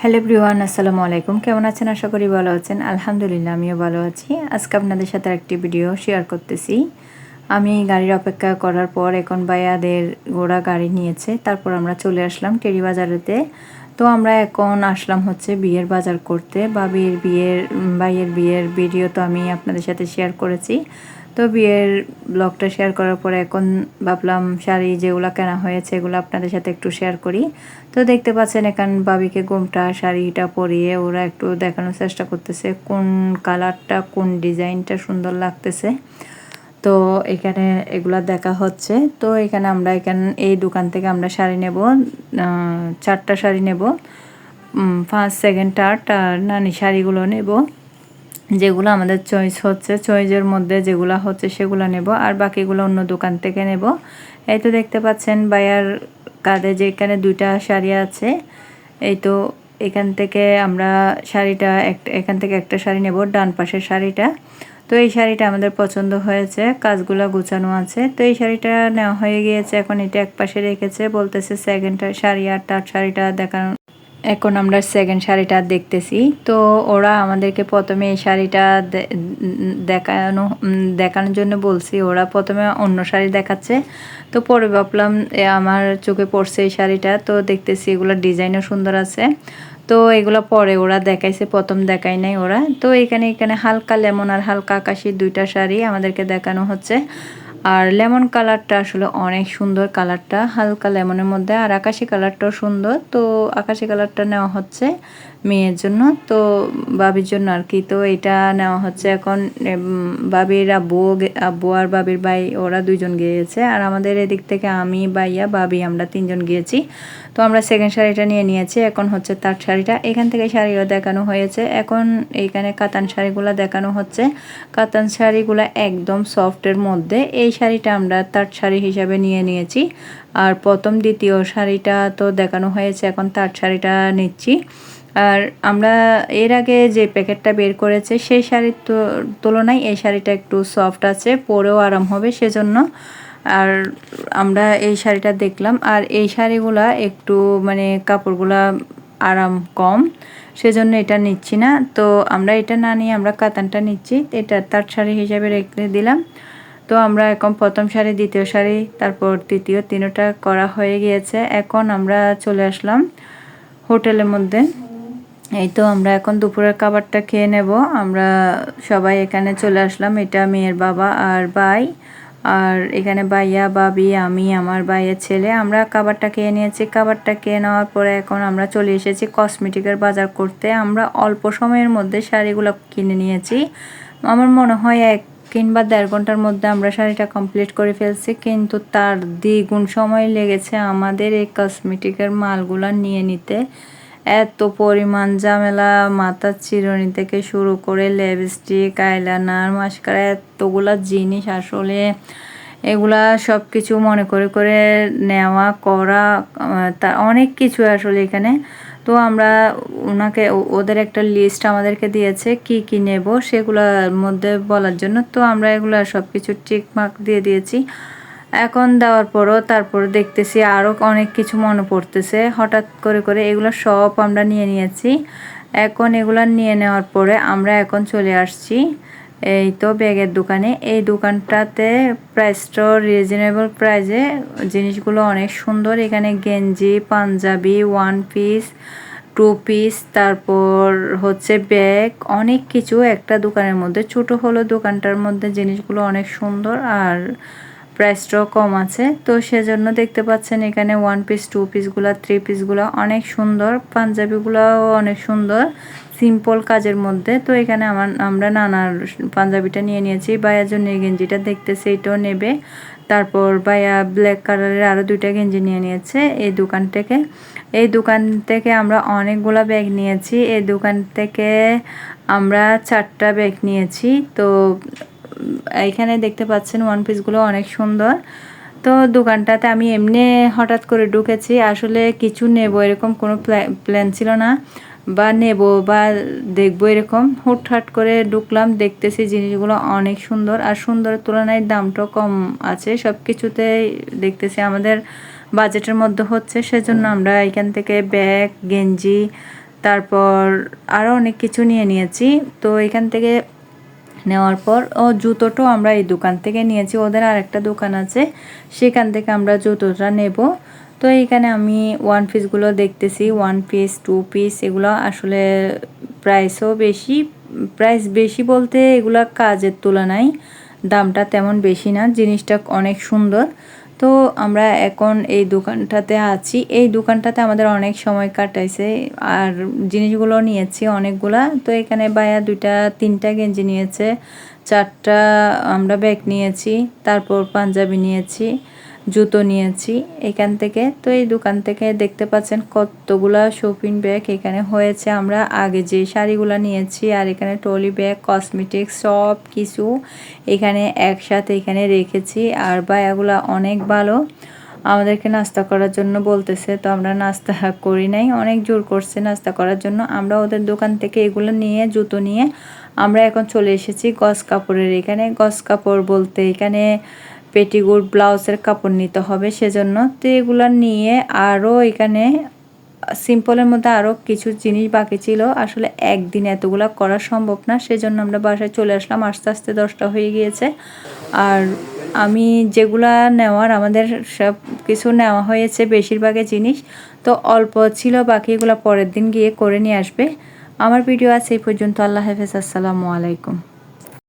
Hello ব্রিওয়ান আসসালামু আলাইকুম। কেমন আছেন? আশা করি ভালো আছেন। আলহামদুলিল্লাহ আমিও ভালো আছি। আজকে আপনাদের সাথে একটি ভিডিও শেয়ার করতেছি। আমি গাড়ির অপেক্ষা করার পর এখন ভাইয়াদের ঘোড়া গাড়ি নিয়েছে। তারপর আমরা চলে আসলাম টেরি বাজারেতে তো আমরা এখন আসলাম হচ্ছে বিয়ের বাজার করতে। বাবির বিয়ের উম, ভাইয়ের বিয়ের ভিডিও তো আমি আপনাদের সাথে শেয়ার করেছি। তো বিয়ের ব্লগটা শেয়ার করার পরে এখন ভাবলাম, শাড়ি যেগুলো কেনা হয়েছে এগুলো আপনাদের সাথে একটু শেয়ার করি। তো দেখতে পাচ্ছেন এখান বাবিকে গোমটা শাড়িটা পরিয়ে ওরা একটু দেখানোর চেষ্টা করতেছে কোন কালারটা, কোন ডিজাইনটা সুন্দর লাগতেছে। তো এখানে এগুলা দেখা হচ্ছে। তো এখানে আমরা এখানে, এই দোকান থেকে আমরা শাড়ি নেব চারটা শাড়ি নেব ফার্স্ট সেকেন্ড থার্ড আর নানি শাড়িগুলো নেব। যেগুলো আমাদের চয়েস হচ্ছে চয়েসের মধ্যে যেগুলো হচ্ছে সেগুলো নেব। আর বাকিগুলো অন্য দোকান থেকে নেব। এই তো দেখতে পাচ্ছেন বায়ার কাঁধে যে এখানে দুইটা শাড়ি আছে, এই তো এখান থেকে আমরা শাড়িটা এখান থেকে একটা শাড়ি নেব, ডান পাশের শাড়িটা। তো এই শাড়িটা আমাদের পছন্দ হয়েছে, কাজগুলো গোছানো আছে। তো এই শাড়িটা নেওয়া হয়ে গিয়েছে, এখন এটা এক পাশে রেখেছে, বলতেছে সেকেন্ড শাড়ি আর তার শাড়িটা দেখানো এখন আমরা সেকেন্ড শাড়িটা দেখতেছি। তো ওরা আমাদেরকে প্রথমে এই শাড়িটা দেখানো দেখানোর জন্য বলছি, ওরা প্রথমে অন্য শাড়ি দেখাচ্ছে। তো পরে ভাবলাম আমার চোখে পড়ছে এই শাড়িটা। তো দেখতেছি এগুলোর ডিজাইনও সুন্দর আছে। তো এগুলো পরে ওরা দেখাইছে, প্রথম দেখাই নাই ওরা। তো এখানে এখানে হালকা লেমন আর হালকা আকাশি দুইটা শাড়ি আমাদেরকে দেখানো হচ্ছে। আর লেমন কালারটা আসলে অনেক সুন্দর কালারটা, হালকা লেমনের মধ্যে। আর আকাশি কালারটাও সুন্দর, তো আকাশি কালারটা নেওয়া হচ্ছে মেয়ের জন্য। তো বাবির জন্য আর কি, তো এটা নেওয়া হচ্ছে এখন বাবির আব্বু আব্বু আর বাবির ভাই, ওরা দুইজন গিয়েছে। আর আমাদের এদিক থেকে আমি বাইয়া বাবি, আমরা তিনজন গিয়েছি। তো আমরা সেকেন্ড শাড়িটা নিয়ে নিয়েছি, এখন হচ্ছে তার শাড়িটা। এখান থেকে শাড়িও দেখানো হয়েছে। এখন এইখানে কাতান শাড়িগুলো দেখানো হচ্ছে। কাতান শাড়িগুলো একদম সফটের মধ্যে। এই শাড়িটা আমরা তার শাড়ি হিসাবে নিয়ে নিয়েছি। আর প্রথম, দ্বিতীয় শাড়িটা তো দেখানো হয়েছে, এখন তার শাড়িটা নিচ্ছি। আর আমরা এর আগে যে প্যাকেটটা বের করেছে, সেই শাড়ির তুলনায় এই শাড়িটা একটু সফট আছে, পরেও আরাম হবে সেজন্য। আর আমরা এই শাড়িটা দেখলাম, আর এই শাড়িগুলা একটু মানে কাপড়গুলা আরাম কম, সেজন্য এটা নিচ্ছি না। তো আমরা এটা না নিয়ে আমরা কাতানটা নিচ্ছি, এটা তার শাড়ি হিসাবে রেখে দিলাম। তো আমরা এখন প্রথম শাড়ি দ্বিতীয় শাড়ি তারপর তৃতীয় তিনটা করা হয়ে গিয়েছে। এখন আমরা চলে আসলাম হোটেলের মধ্যে। এই তো আমরা এখন দুপুরের খাবারটা খেয়ে নেব। আমরা সবাই এখানে চলে আসলাম। এটা মেয়ের বাবা আর ভাই। আর এখানে ভাইয়া বাবি আমি, আমার ভাইয়ের ছেলে। আমরা খাবারটা খেয়ে নিয়েছি। খাবারটা খেয়ে নেওয়ার পরে এখন আমরা চলে এসেছি কসমেটিকের বাজার করতে। আমরা অল্প সময়ের মধ্যে শাড়িগুলো কিনে নিয়েছি। আমার মনে হয় এক কিংবা দেড় ঘণ্টার মধ্যে আমরা শাড়িটা কমপ্লিট করে ফেলছি, কিন্তু তার দ্বিগুণ সময় লেগেছে আমাদের এই কসমেটিকের মালগুলো নিয়ে নিতে। এত পরিমাণ ঝামেলা, মাথার চিরুনি থেকে শুরু করে লিপস্টিক আইলাইনার মাস্কারা এতগুলা জিনিস আসলে এগুলা সব কিছু মনে করে করে নেওয়া, করা তা অনেক কিছু আসলে এখানে তো আমরা ওনাকে ওদের একটা লিস্ট আমাদেরকে দিয়েছে, কি কি নেব সেগুলোর মধ্যে বলার জন্য। তো আমরা এগুলো সব কিছু টিক মার্ক দিয়ে দিয়েছি। এখন দেওয়ার পরও তারপর দেখতেছি আরও অনেক কিছু মনে পড়তেছে। হঠাৎ করে করে এগুলো সব আমরা নিয়ে নিয়েছি। এখন এগুলো নিয়ে নেওয়ার পরে আমরা এখন চলে আসছি। এই তো ব্যাগের দোকানে। এই দোকানটাতে প্রাইসটা রিজনেবল প্রাইসে জিনিসগুলো অনেক সুন্দর। এখানে গেঞ্জি, panjabi one piece two piece তারপর হচ্ছে ব্যাগ অনেক কিছু। একটা দোকানের মধ্যে, ছোট হলো দোকানটার মধ্যে জিনিসগুলো অনেক সুন্দর। আর প্রাইসটাও কম আছে। তো সেজন্য দেখতে পাচ্ছেন এখানে ওয়ান পিস টু পিসগুলো থ্রি পিসগুলো অনেক সুন্দর। পাঞ্জাবিগুলোও অনেক সুন্দর। সিম্পল কাজের মধ্যে। তো এখানে আমার, আমরা নানার পাঞ্জাবিটা নিয়ে নিয়েছি। ভাইয়ার জন্য গেঞ্জিটা দেখতেছে, এটাও নেবে। তারপর ভাইয়া ব্ল্যাক কালারের আরও দুইটা গেঞ্জি নিয়ে নিয়েছে এই দোকান থেকে। এই দোকান থেকে আমরা অনেকগুলো ব্যাগ নিয়েছি। এই দোকান থেকে আমরা চারটা ব্যাগ নিয়েছি। তো এইখানে দেখতে পাচ্ছেন ওয়ান পিসগুলো অনেক সুন্দর। তো দোকানটাতে আমি এমনি হঠাৎ করে ঢুকেছি। আসলে কিছু নেব এরকম কোনো প্ল্যান ছিল না। বা নেব বা দেখব এরকম। হুটহাট করে ঢুকলাম, দেখতেছি জিনিসগুলো অনেক সুন্দর। আর সুন্দরের তুলনায় দামটাও কম আছে। সব কিছুতে দেখতেছি আমাদের বাজেটের মধ্যে হচ্ছে। সেজন্য আমরা এখান থেকে ব্যাগ, গেঞ্জি, তারপর আরও অনেক কিছু নিয়ে নিয়েছি। তো এখান থেকে নেওয়ার পর, ও জুতোটাও আমরা এই দোকান থেকে নিয়েছি। ওদের আরেকটা দোকান আছে, সেখান থেকে আমরা জুতোটা নেব। তো এইখানে আমি ওয়ান পিসগুলো দেখতেছি ওয়ান পিস টু পিস এগুলো আসলে প্রাইসও বেশি। প্রাইস বেশি বলতে এগুলো কাজের তুলনায় দামটা তেমন বেশি না, জিনিসটা অনেক সুন্দর। তো আমরা এখন এই দোকানটাতে আছি। এই দোকানটাতে আমাদের অনেক সময় কাটাইছে। আর জিনিসগুলো নিয়েছি অনেকগুলা। তো এখানে বায়া দুইটা, তিনটা গেঞ্জি নিয়েছে। চারটা আমরা ব্যাগ নিয়েছি। তারপর পাঞ্জাবি নিয়েছি। জুতো নিয়েছি এখান থেকে। তো এই দোকান থেকে দেখতে পাচ্ছেন কতগুলা শপিং ব্যাগ এখানে হয়েছে। আমরা আগে যে শাড়িগুলো নিয়েছি আর এখানে ট্রলি ব্যাগ কসমেটিক্স সব কিছু এখানে একসাথে এখানে রেখেছি। আর বায়াগুলা অনেক ভালো। আমাদেরকে নাস্তা করার জন্য বলতেছে, তো আমরা নাস্তা করি নাই। অনেক জোর করছে নাস্তা করার জন্য। আমরা ওদের দোকান থেকে এগুলো নিয়ে, জুতো নিয়ে আমরা এখন চলে এসেছি গস কাপড়ের এখানে। গস কাপড় বলতে এখানে পেটিগুড ব্লাউজের কাপড় নিতে হবে। সেজন্য তো এগুলো নিয়ে আরও এখানে সিম্পলের মধ্যে আরও কিছু জিনিস বাকি ছিল। আসলে একদিন এতগুলো করা সম্ভব না, সেজন্য আমরা বাসায় চলে আসলাম। আস্তে আস্তে দশটা হয়ে গিয়েছে। আর আমি যেগুলা নেওয়ার, আমাদের সব কিছু নেওয়া হয়েছে বেশিরভাগই জিনিস। তো অল্প ছিল বাকিগুলো পরের দিন গিয়ে করে নিয়ে আসবে। আমার ভিডিও আছে এই পর্যন্ত। আল্লাহ হাফেজ। আসসালামু আলাইকুম।